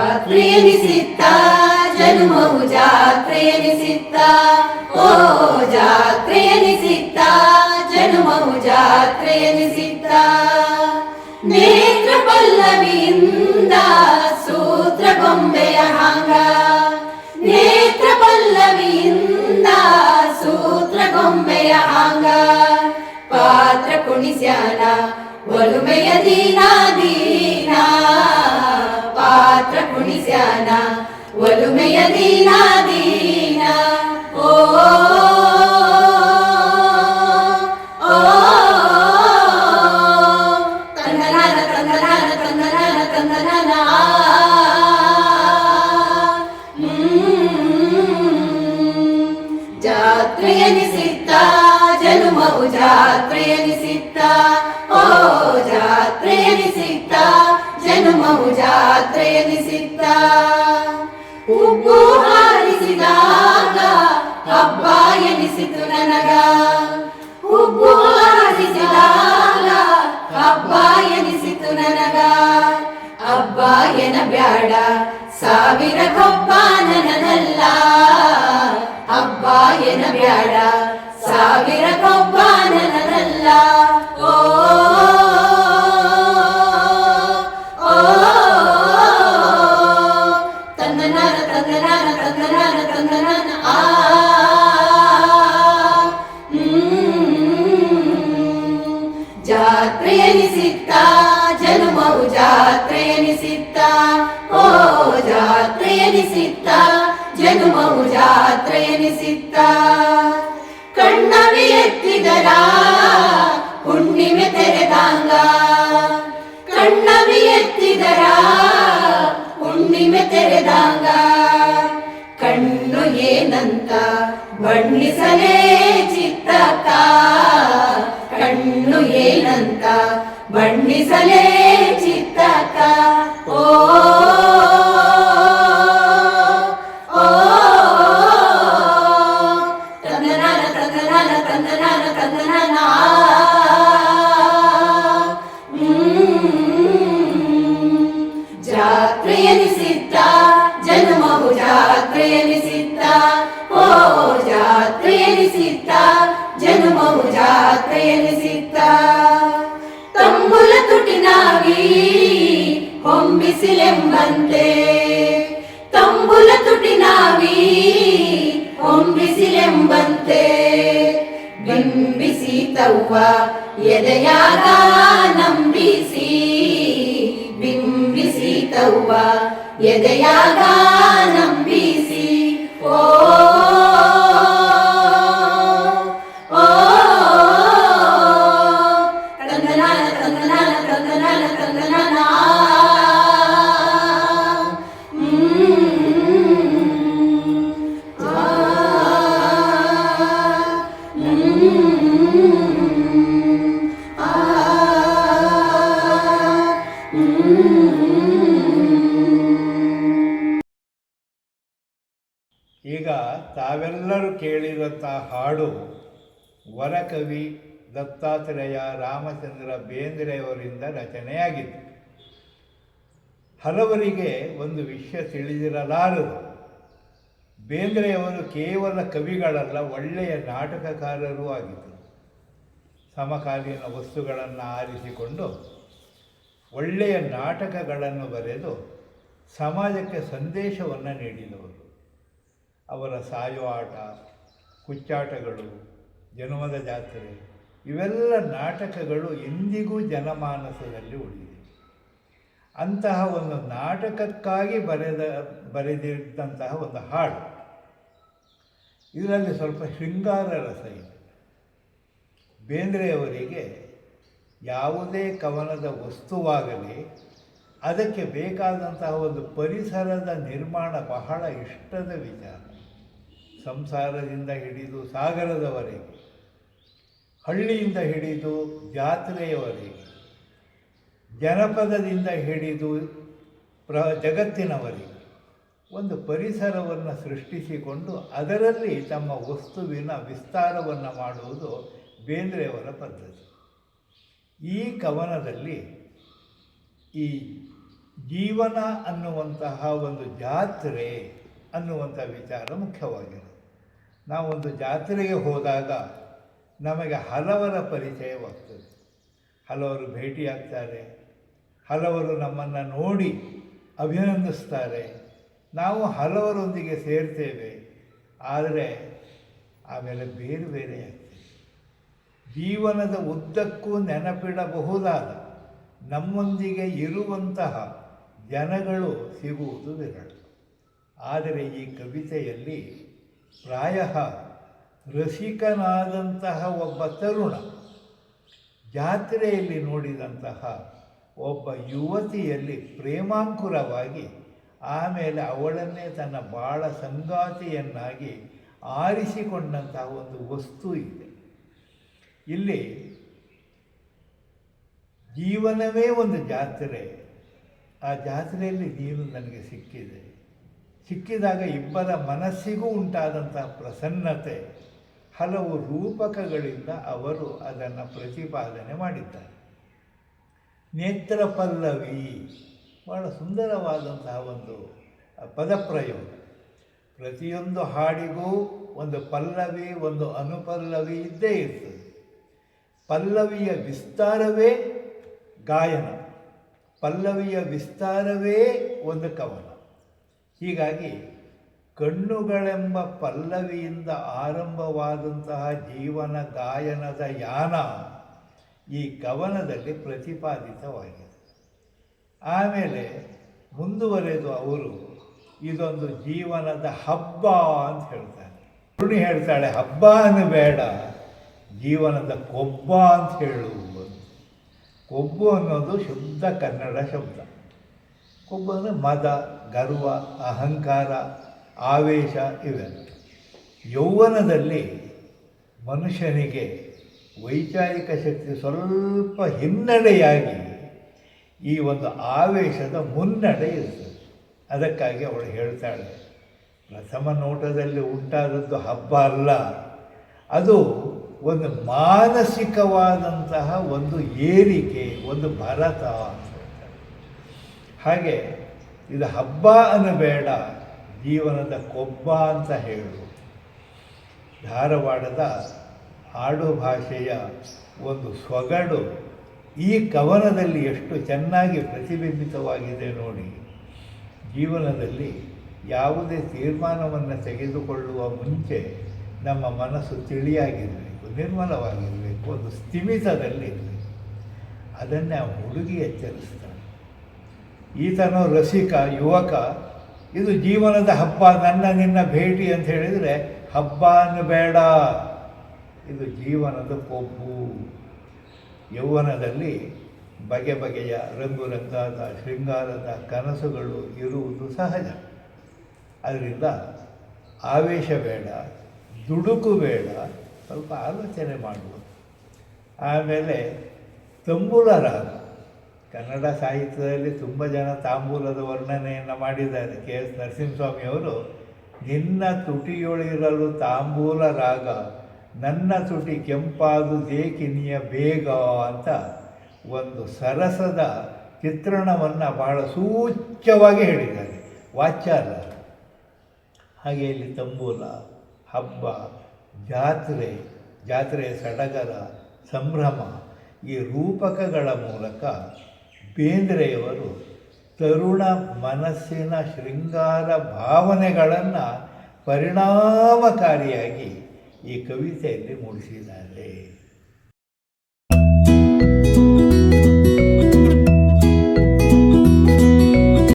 ಜಾತ್ರೆ ಜನ್ಮವು ಜಾತ್ರೆಯನಿಸಿತ್ತ ಓ ಜಾತ್ರೆಯನಿಸಿತ್ತ ಜನ್ಮವು ಜಾತ್ರೆಯನಿಸಿತ್ತ ನೇತ್ರ ಪಲ್ಲವಿಯಿಂದ ಸೂತ್ರ ಗೊಂಬೆಯ ಹಾಂಗ ನೇತ್ರ ಪಲ್ಲವಿಯಿಂದ ಸೂತ್ರ ಗೊಂಬೆಯ ಹಾಂಗ. ಪಾತ್ರ ಕುಣಿಸ್ಯಾನ ಒಲುಮೆಯ ದೀನಾ ದೀನ ಪಾತ್ರ ಕುಣಿಸ್ಯಾನ ಒಲುಮೆಯ ದೀನ ದೀನ ಓ ಓ ತಂದನಾನ ತಂದನಾನ ತಂದನಾನ ತಂದನಾನ ಜಾತ್ರೆ ಎನಿಸಿತ್ತ ಜನುಮವು ಜಾತ್ರೆ ಎನಿಸಿತ್ತ ಜಾತ್ರೆ ಎನಿಸಿತ್ತ ಉಪ್ಪು ಹಾರಿಸಿದಾಗ ಹಬ್ಬ ಎನಿಸಿತು ನನಗ. ಉಪ್ಪು ಹಾರಿಸಿದಾಗ ಹಬ್ಬ ಎನಿಸಿತು ನನಗ. ಹಬ್ಬ ಎನ ಬ್ಯಾಡ ಸಾವಿರ ಕೊಬ್ಬ ನನನಲ್ಲ ಹಬ್ಬ ಎನ ಬ್ಯಾಡ ಸಾವಿರ ಕೊಬ್ಬ ನನನಲ್ಲ ಜನುಮವು ಜಾತ್ರೆ ಎನಿಸಿತ್ತ ಕಣ್ಣವಿ ಎತ್ತಿದರ? ಹುಣ್ಣಿಮೆ ತೆರೆದಾಂಗ. ಕಣ್ಣವಿ ಎತ್ತಿದರ? ಹುಣ್ಣಿಮೆ ತೆರೆದಾಂಗ. ಕಣ್ಣು ಏನಂತ ಬಣ್ಣಿಸಲೇ ಚಿತ್ತಕ್ಕ. ಕಣ್ಣು ಏನಂತ ಬಣ್ಣಿಸಲೇ ತುಟಿನಾಗಿ ಹೊಂಬಿಸಿಲೆಂಬಂತೆ ತಂಬುಲ ತುಟಿನಾವಿ ಹೊಂಬಿಸಿಲೆಂಬಂತೆ ಬಿಂಬಿಸಿ ತವ್ವ ಎದೆಯಾಗ ನಂಬಿಸಿ ಬಿಂಬಿಸಿ ತವ್ವ ಎದೆಯಾಗ ನಂಬಿಸಿ ಕೇಳಿದಂಥ ಹಾಡು ವರಕವಿ ದತ್ತಾತ್ರೇಯ ರಾಮಚಂದ್ರ ಬೇಂದ್ರೆಯವರಿಂದ ರಚನೆಯಾಗಿತ್ತು. ಹಲವರಿಗೆ ಒಂದು ವಿಷಯ ತಿಳಿದಿರಲಾರದು. ಬೇಂದ್ರೆಯವರು ಕೇವಲ ಕವಿಗಳಲ್ಲ, ಒಳ್ಳೆಯ ನಾಟಕಕಾರರೂ ಆಗಿದ್ದರು. ಸಮಕಾಲೀನ ವಸ್ತುಗಳನ್ನು ಆರಿಸಿಕೊಂಡು ಒಳ್ಳೆಯ ನಾಟಕಗಳನ್ನು ಬರೆದು ಸಮಾಜಕ್ಕೆ ಸಂದೇಶವನ್ನು ನೀಡಿದವರು. ಅವರ ಸಾಯೋ ಕುಚ್ಚಾಟಗಳು ಜನ್ಮದ ಜಾತ್ರೆ, ಇವೆಲ್ಲ ನಾಟಕಗಳು ಇಂದಿಗೂ ಜನಮಾನಸದಲ್ಲಿ ಉಳಿದಿದೆ. ಅಂತಹ ಒಂದು ನಾಟಕಕ್ಕಾಗಿ ಬರೆದ, ಬರೆದಿದ್ದಂತಹ ಒಂದು ಹಾಡು. ಇದರಲ್ಲಿ ಸ್ವಲ್ಪ ಶೃಂಗಾರ ರಸ ಇದೆ. ಬೇಂದ್ರೆಯವರಿಗೆ ಯಾವುದೇ ಕವನದ ವಸ್ತುವಾಗಲಿ ಅದಕ್ಕೆ ಬೇಕಾದಂತಹ ಒಂದು ಪರಿಸರದ ನಿರ್ಮಾಣ ಬಹಳ ಇಷ್ಟದ ವಿಚಾರ. ಸಂಸಾರದಿಂದ ಹಿಡಿದು ಸಾಗರದವರೆಗೆ, ಹಳ್ಳಿಯಿಂದ ಹಿಡಿದು ಜಾತ್ರೆಯವರೆಗೆ, ಜನಪದದಿಂದ ಹಿಡಿದು ಪ್ರ ಜಗತ್ತಿನವರೆಗೆ ಒಂದು ಪರಿಸರವನ್ನು ಸೃಷ್ಟಿಸಿಕೊಂಡು ಅದರಲ್ಲಿ ತಮ್ಮ ವಸ್ತುವಿನ ವಿಸ್ತಾರವನ್ನು ಮಾಡುವುದು ಬೇಂದ್ರೆಯವರ ಪದ್ಧತಿ. ಈ ಕವನದಲ್ಲಿ ಈ ಜೀವನ ಅನ್ನುವಂತಹ ಒಂದು ಜಾತ್ರೆ ಅನ್ನುವಂಥ ವಿಚಾರ ಮುಖ್ಯವಾಗಿದೆ ನಾವೊಂದು ಜಾತ್ರೆಗೆ ಹೋದಾಗ ನಮಗೆ ಹಲವರ ಪರಿಚಯವಾಗ್ತದೆ ಹಲವರು ಭೇಟಿಯಾಗ್ತಾರೆ ಹಲವರು ನಮ್ಮನ್ನು ನೋಡಿ ಅಭಿನಂದಿಸ್ತಾರೆ. ನಾವು ಹಲವರೊಂದಿಗೆ ಸೇರ್ತೇವೆ. ಆದರೆ ಆಮೇಲೆ ಬೇರೆ ಬೇರೆ ಆಗ್ತದೆ. ಜೀವನದ ಉದ್ದಕ್ಕೂ ನೆನಪಿಡಬಹುದಾದ ನಮ್ಮೊಂದಿಗೆ ಇರುವಂತಹ ಜನಗಳು ಸಿಗುವುದು ವಿರಳ. ಆದರೆ ಈ ಕವಿತೆಯಲ್ಲಿ ಪ್ರಾಯ ರಸಿಕನಾದಂತಹ ಒಬ್ಬ ತರುಣ ಜಾತ್ರೆಯಲ್ಲಿ ನೋಡಿದಂತಹ ಒಬ್ಬ ಯುವತಿಯಲ್ಲಿ ಪ್ರೇಮಾಂಕುರವಾಗಿ ಆಮೇಲೆ ಅವಳನ್ನೇ ತನ್ನ ಬಾಳ ಸಂಗಾತಿಯನ್ನಾಗಿ ಆರಿಸಿಕೊಂಡಂತಹ ಒಂದು ವಸ್ತು ಇದೆ. ಇಲ್ಲಿ ಜೀವನವೇ ಒಂದು ಜಾತ್ರೆ. ಆ ಜಾತ್ರೆಯಲ್ಲಿ ನೀನು ನನಗೆ ಸಿಕ್ಕಿದೆ. ಸಿಕ್ಕಿದಾಗ ಇಬ್ಬರ ಮನಸ್ಸಿಗೂ ಉಂಟಾದಂಥ ಪ್ರಸನ್ನತೆ ಹಲವು ರೂಪಕಗಳಿಂದ ಅವರು ಅದನ್ನು ಪ್ರತಿಪಾದನೆ ಮಾಡಿದ್ದಾರೆ. ನೇತ್ರ ಪಲ್ಲವಿ ಬಹಳ ಸುಂದರವಾದಂತಹ ಒಂದು ಪದಪ್ರಯೋಗ. ಪ್ರತಿಯೊಂದು ಹಾಡಿಗೂ ಒಂದು ಪಲ್ಲವಿ, ಒಂದು ಅನುಪಲ್ಲವಿ ಇದ್ದೇ ಇರ್ತದೆ. ಪಲ್ಲವಿಯ ವಿಸ್ತಾರವೇ ಗಾಯನ, ಪಲ್ಲವಿಯ ವಿಸ್ತಾರವೇ ಒಂದು ಕವನ. ಹೀಗಾಗಿ ಕಣ್ಣುಗಳೆಂಬ ಪಲ್ಲವಿಯಿಂದ ಆರಂಭವಾದಂತಹ ಜೀವನ ಗಾಯನದ ಯಾನ ಈ ಕವನದಲ್ಲಿ ಪ್ರತಿಪಾದಿತವಾಗಿದೆ. ಆಮೇಲೆ ಮುಂದುವರೆದು ಅವರು ಇದೊಂದು ಜೀವನದ ಹಬ್ಬ ಅಂತ ಹೇಳ್ತಾರೆ. ಕರುಣಿ ಹೇಳ್ತಾಳೆ, ಹಬ್ಬ ಬೇಡ, ಜೀವನದ ಕೊಬ್ಬ ಅಂತ ಹೇಳುವುದು ಕೊಬ್ಬು ಅನ್ನೋದು ಶುದ್ಧ ಕನ್ನಡ ಶಬ್ದ. ಅಂದರೆ ಮದ, ಗರ್ವ, ಅಹಂಕಾರ, ಆವೇಶ ಇವೆಲ್ಲ. ಯೌವನದಲ್ಲಿ ಮನುಷ್ಯನಿಗೆ ವೈಚಾರಿಕ ಶಕ್ತಿ ಸ್ವಲ್ಪ ಹಿನ್ನಡೆಯಾಗಿ ಈ ಒಂದು ಆವೇಶದ ಮುನ್ನಡೆ ಇರ್ತದೆ. ಅದಕ್ಕಾಗಿ ಅವಳು ಹೇಳ್ತಾಳೆ, ಪ್ರಥಮ ನೋಟದಲ್ಲಿ ಉಂಟಾದದ್ದು ಹಬ್ಬ ಅಲ್ಲ. ಅದು ಒಂದು ಮಾನಸಿಕವಾದಂತಹ ಒಂದು ಏರಿಕೆ, ಒಂದು ಭರತ ಹಾಗೆ ಇದು ಹಬ್ಬ ಅನ್ನಬೇಡ ಜೀವನದ ಕೊಬ್ಬ ಅಂತ ಹೇಳು ಧಾರವಾಡದ ಆಡು ಭಾಷೆಯ ಒಂದು ಸೊಗಡು ಈ ಕವನದಲ್ಲಿ ಎಷ್ಟು ಚೆನ್ನಾಗಿ ಪ್ರತಿಬಿಂಬಿತವಾಗಿದೆ ನೋಡಿ. ಜೀವನದಲ್ಲಿ ಯಾವುದೇ ತೀರ್ಮಾನವನ್ನು ತೆಗೆದುಕೊಳ್ಳುವ ಮುಂಚೆ ನಮ್ಮ ಮನಸ್ಸು ತಿಳಿಯಾಗಿರಬೇಕು, ನಿರ್ಮಲವಾಗಿರಬೇಕು, ಒಂದು ಸ್ಥಿಮಿತದಲ್ಲಿರಬೇಕು. ಅದನ್ನೇ ಆ ಹುಡುಗಿ ಎಚ್ಚರಿಸ್ತಾಳೆ ಈತನೋ ರಸಿಕ ಯುವಕ, ಇದು ಜೀವನದ ಹಬ್ಬ, ನನ್ನ ನಿನ್ನ ಭೇಟಿ ಅಂತ ಹೇಳಿದರೆ, ಹಬ್ಬ ಬೇಡ ಇದು ಜೀವನದ ಕೊಬ್ಬು. ಯೌವನದಲ್ಲಿ ಬಗೆ ಬಗೆಯ ರಂಗು ರಂಗಾದ ಶೃಂಗಾರದ ಕನಸುಗಳು ಇರುವುದು ಸಹಜ. ಅದರಿಂದ ಆವೇಶ ಬೇಡ, ದುಡುಕು ಬೇಡ, ಸ್ವಲ್ಪ ಆಲೋಚನೆ ಮಾಡುವುದು. ಆಮೇಲೆ ತಂಬೂಲ ರಾಗ ಕನ್ನಡ ಸಾಹಿತ್ಯದಲ್ಲಿ ತುಂಬ ಜನ ತಾಂಬೂಲದ ವರ್ಣನೆಯನ್ನು ಮಾಡಿದ್ದಾರೆ. ಕೆ ಎಸ್ ನರಸಿಂಹಸ್ವಾಮಿಯವರು ನಿನ್ನ ತುಟಿಯೊಳಿರಲು ತಾಂಬೂಲ ರಾಗ, ನನ್ನ ತುಟಿ ಕೆಂಪಾದು ದೇಕಿನಿಯ ಬೇಗ ಅಂತ ಒಂದು ಸರಸದ ಚಿತ್ರಣವನ್ನು ಬಹಳ ಸೂಚ್ಯವಾಗಿ ಹೇಳಿದ್ದಾರೆ. ವಾಚಾರ ಹಾಗೆ ಇಲ್ಲಿ ತಂಬೂಲ, ಹಬ್ಬ, ಜಾತ್ರೆ, ಜಾತ್ರೆಯ ಸಡಗರ, ಸಂಭ್ರಮ ಈ ರೂಪಕಗಳ ಮೂಲಕ ಬೇಂದ್ರೆಯವರು ತರುಣ ಮನಸ್ಸಿನ ಶೃಂಗಾರ ಭಾವನೆಗಳನ್ನು ಪರಿಣಾಮಕಾರಿಯಾಗಿ ಈ ಕವಿತೆಯಲ್ಲಿ ಮೂಡಿಸಿದ್ದಾರೆ.